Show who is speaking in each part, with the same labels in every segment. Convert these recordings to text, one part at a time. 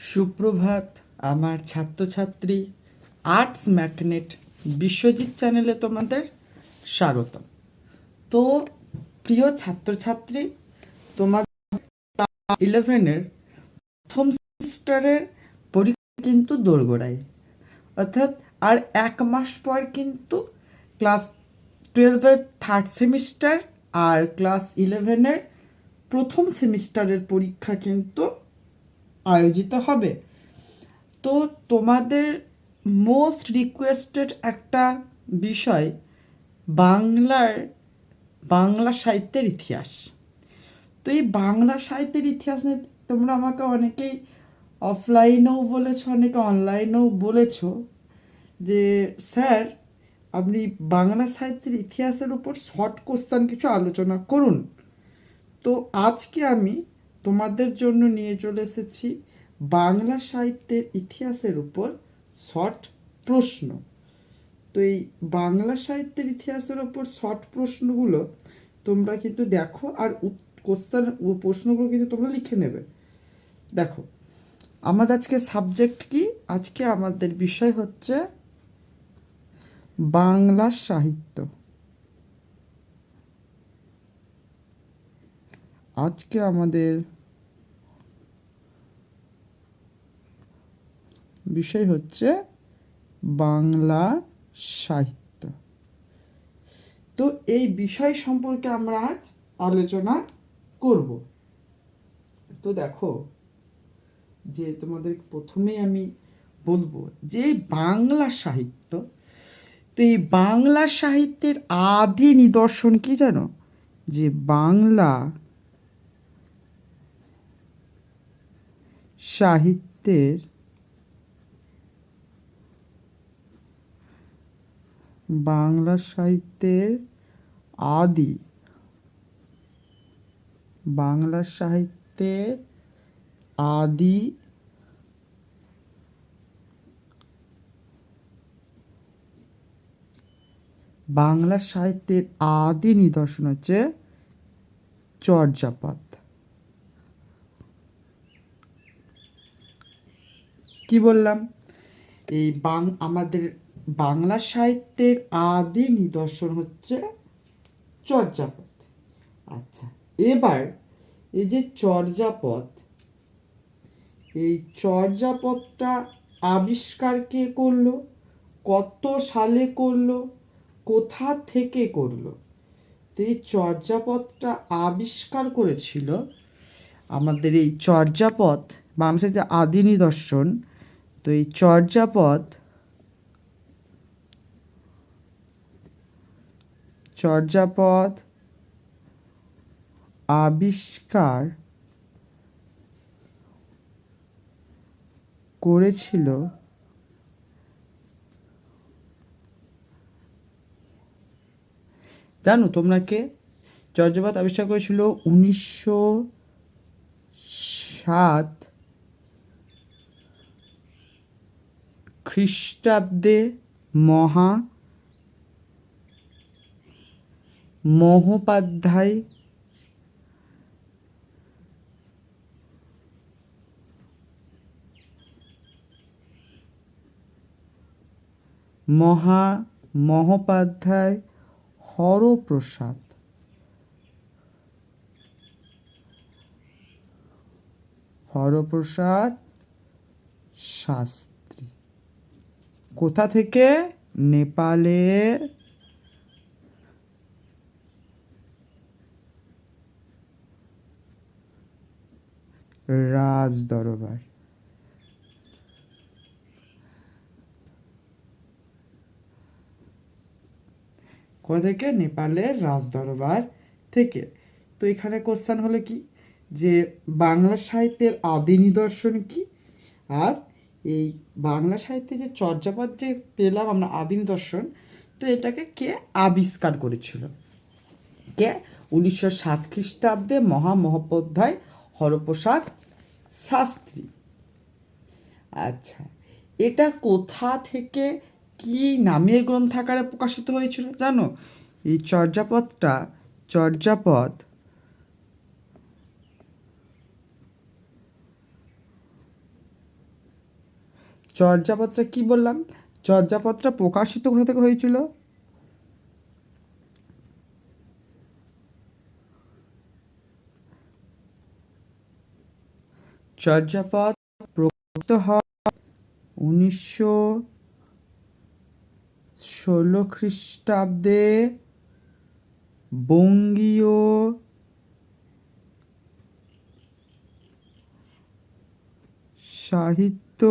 Speaker 1: সুপ্রভাত, আমার ছাত্রছাত্রী আর্টস ম্যাগনেট বিশ্বজিৎ চ্যানেলে তোমাদের স্বাগতম। তো, প্রিয় ছাত্রছাত্রী, তোমাদের ইলেভেনের প্রথম সেমিস্টারের পরীক্ষা কিন্তু দোরগোড়ায়। অর্থাৎ, আর এক মাস পর কিন্তু ক্লাস টুয়েলভের থার্ড সেমিস্টার আর ক্লাস ইলেভেনের প্রথম সেমিস্টারের পরীক্ষা কিন্তু আয়োজিত হবে। তো তোমাদের মোস্ট রিকোয়েস্টেড একটা বিষয় বাংলার, বাংলা সাহিত্যের ইতিহাস। তো এই বাংলা সাহিত্যের ইতিহাস নিয়ে তোমরা আমাকে অনেকেই অফলাইনেও বলেছ, অনেকে অনলাইনেও বলেছ যে, স্যার, আপনি বাংলা সাহিত্যের ইতিহাসের উপর শর্ট কোশ্চেন কিছু আলোচনা করুন। তো আজকে আমি তোমাদের জন্য নিয়ে চলে এসেছি বাংলা সাহিত্যের ইতিহাসের উপর শর্ট প্রশ্ন। তো এই বাংলা সাহিত্যের ইতিহাসের ওপর শর্ট প্রশ্নগুলো তোমরা কিন্তু দেখো আর কোশ্চেন প্রশ্নগুলো কিন্তু তোমরা লিখে নেবে। দেখো, আমাদের আজকে সাবজেক্ট কি? আজকে আমাদের বিষয় হচ্ছে বাংলা সাহিত্য। আজকে আমাদের বিষয় হচ্ছে বাংলা সাহিত্য। তো এই বিষয় সম্পর্কে আমরা আজ আলোচনা করব। তো দেখো, যে তোমাদের প্রথমেই আমি বলব যে বাংলা সাহিত্য, তো এই বাংলা সাহিত্যের আদি নিদর্শন কি জানো? যে বাংলা সাহিত্যের বাংলা সাহিত্যের আদি বাংলা সাহিত্যের আদি বাংলা সাহিত্যের আদি নিদর্শন হচ্ছে চর্যাপদ। কি বললাম? এই বাং, আমাদের বাংলা সাহিত্যের আদি নিদর্শন হচ্ছে চর্যাপদ। আচ্ছা এবার এই যে চর্যাপদ, এই চর্যাপদটা আবিষ্কার কে করল? কত সালে করল? কোথা থেকে করল? তো এই চর্যাপদটা আবিষ্কার করেছিল আমাদের এই চর্যাপদ মানুষের যে আদি নিদর্শন তো এই চর্যাপদ চর্যাপদ আবিষ্কার করেছিল জানো তোমরা কে? চর্যাপদ আবিষ্কার করেছিল উনিশশো সাত খ্রিস্টাব্দে মহা মহোপাধ্যায় মহা মহোপাধ্যায় হরপ্রসাদ। হরপ্রসাদ শাস্ত্রী। কোথা থেকে? নেপালের রাজ দরবার কোথা থেকে? নেপালের রাজ দরবার থেকে। তো এখানে কোশ্চেন হলো কি? যে বাংলা সাহিত্যের আদি নিদর্শন কি? আর এই বাংলা সাহিত্যে যে চর্যাপদ যে পেলাম আমরা আদিম দর্শন, তো এটাকে কে আবিষ্কার করেছিল? কে? উনিশশো সাত খ্রিস্টাব্দে মহা মহোপাধ্যায় হরপ্রসাদ শাস্ত্রী। আচ্ছা এটা কোথা থেকে কি নামের গ্রন্থাকারে প্রকাশিত হয়েছিল জানো? এই চর্যাপদটা, চর্যাপদ চর্যাপত্রা কি বললাম? চর্যাপত্রা প্রকাশিত কোথা থেকে হয়েছিল? চর্যাপদ প্রকাশিত হয় উনিশশো ষোলো খ্রিস্টাব্দে বঙ্গীয় সাহিত্য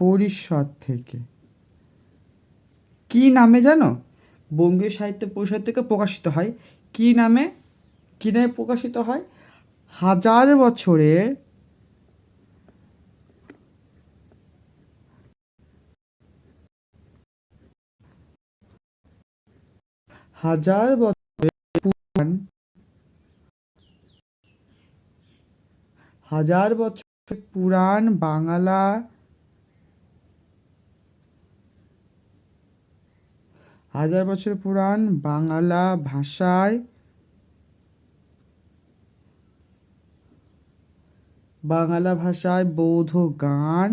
Speaker 1: পরিষদ থেকে। কি নামে জানো? বঙ্গীয় সাহিত্য পরিষদ থেকে প্রকাশিত হয়। কি নামে? কি নামে প্রকাশিত হয়? হাজার বছরের হাজার বছরের পুরাণ হাজার বছরের পুরাণ বাংলা হাজার বছর পুরাণ, বাংলা ভাষায় বাংলা ভাষায় বৌদ্ধ গান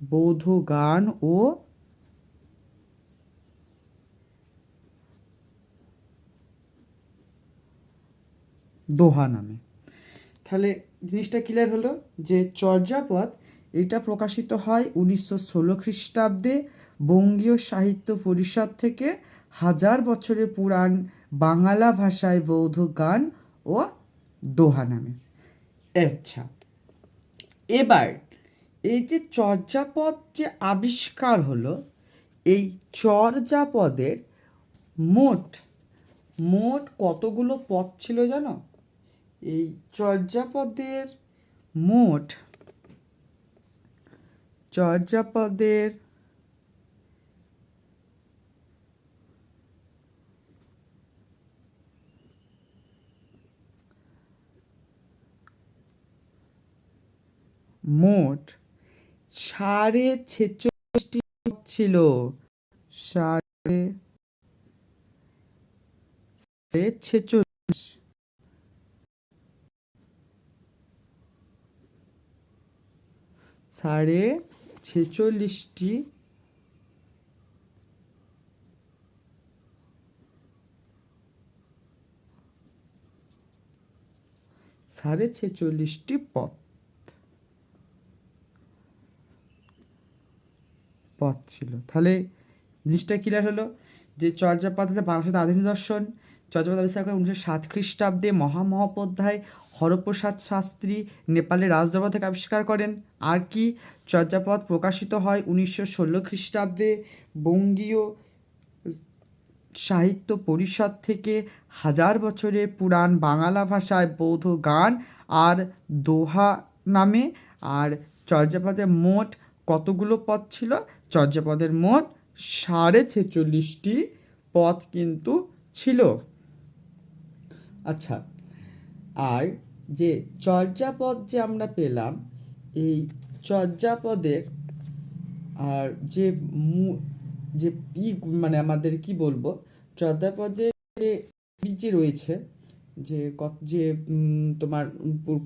Speaker 1: বৌদ্ধ গান ও দোহা নামে। তাহলে জিনিসটা ক্লিয়ার হলো যে চর্যাপদ এটা প্রকাশিত হয় উনিশশো ষোলো খ্রিস্টাব্দে বঙ্গীয় সাহিত্য পরিষদ থেকে হাজার বছরের পুরাণ বাংলা ভাষায় বৌদ্ধ গান ও দোহা নামে। আচ্ছা এবার এই যে চর্যাপদ যে আবিষ্কার হলো, এই চর্যাপদের মোট মোট কতগুলো পদ ছিল জানো? এই চর্যাপদের মোট চর্যাপদের মোট সাড়ে ছেচল্লিশটি ছিল। সাড়ে ছেচল্লিশ। সাড়ে ছেচল্লিশটি সাড়ে ছেচল্লিশটি পথ। পথ ছিল। তাহলে জিনিসটা ক্লিয়ার হলো যে চর্যাপদ হচ্ছে বাংলাদেশের আধুনিক দর্শন আবিষ্কার করেন উনিশশো সাত খ্রিস্টাব্দে মহামহোপাধ্যায় হরপ্রসাদ শাস্ত্রী, নেপালের রাজদরবার থেকে আবিষ্কার করেন। আর কি? চর্যাপদ প্রকাশিত হয় উনিশশো ষোলো খ্রিস্টাব্দে বঙ্গীয় সাহিত্য পরিষদ থেকে হাজার বছরের পুরাণ বাংলা ভাষায় বৌদ্ধ গান আর দোহা নামে। আর চর্যাপদের মোট কতগুলো পদ ছিল? চর্যাপদের মোট সাড়ে ছেচল্লিশটি পথ কিন্তু ছিল। আচ্ছা আর যে চর্যাপদ যে আমরা পেলাম, এই চর্যাপদের আর যে মু- যে ই মানে আমাদের কি বলব, চর্যাপদের যে যে রয়েছে, যে কত, যে তোমার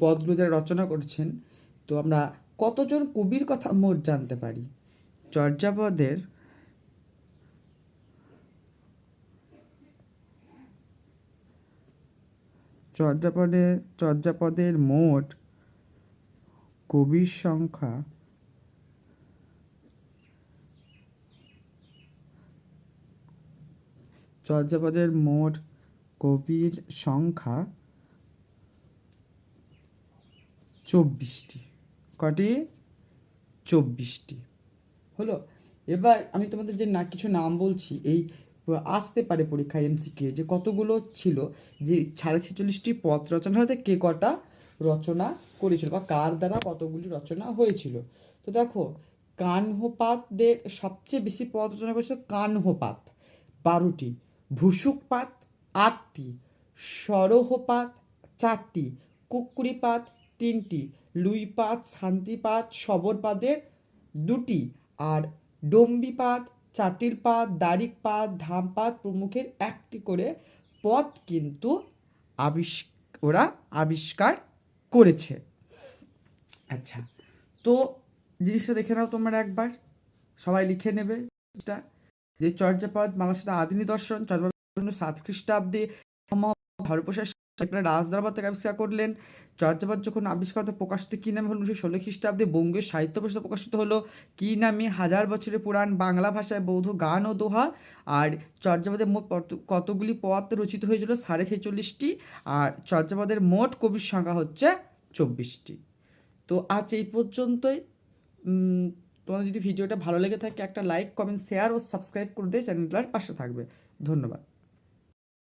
Speaker 1: পদগুলো যারা রচনা করছেন, তো আমরা কতজন কবির কথা মোট জানতে পারি? চর্যাপদের চর্যাপদে, চর্যাপদের মোট কবির সংখ্যা চর্যাপদের মোট কবির সংখ্যা চব্বিশটি। কটি? চব্বিশটি। হলো, এবার আমি তোমাদের যে না, কিছু নাম বলছি, এই আসতে পারে পরীক্ষায় এমসিকিউ যে কতগুলো ছিল, যে সাড়ে ছেচল্লিশটি পথ রচনা হতে কে কটা রচনা করেছিল বা কার দ্বারা কতগুলি রচনা হয়েছিল? তো দেখো কানহোপাতদের সবচেয়ে বেশি পদ রচনা করেছিল কানহোপাত বারোটি। ভুসুকপাত, আটটি। সরহপাত, চারটি। কুকুরিপাত, তিনটি। লুইপাত, শান্তিপাত সবরপাদের দুটি। আর ডম্বিপাত চাটিলপাত দারিকপাত ধামপাত প্রমুখের একটি করে পথ কিন্তু আবিষ ওরা আবিষ্কার করেছে। আচ্ছা তো জিনিসটা দেখে নাও তোমরা একবার। সবাই লিখে নেবে যে চর্যাপদ বাংলাদেশের আদি নিদর্শন চর্যাপদ সাত খ্রিস্টাব্দে ভারতবর্ষের রাজ দরবার থেকে আবিষ্কার করলেন। চর্যাপদ যখন আবিষ্কার প্রকাশিত কী নামে হলো উনিশশো ষোলো খ্রিস্টাব্দে বঙ্গীয় সাহিত্য পরিষদ প্রকাশিত হলো, কী নামে হাজার বছরের পুরাণ বাংলা ভাষায় বৌদ্ধ গান ও দোহা। আর চর্যাপদের মোট কত- কতগুলি পদ রচিত হয়েছিল? সাড়ে ছেচল্লিশটি। আর চর্যাপদের মোট কবির সংখ্যা হচ্ছে চব্বিশটি। তো আজ এই পর্যন্তই। তোমাদের যদি ভিডিওটা ভালো লেগে থাকে, একটা লাইক কমেন্ট শেয়ার ও সাবস্ক্রাইব করে দিয়ে চ্যানেলটার পাশে থাকবে। ধন্যবাদ।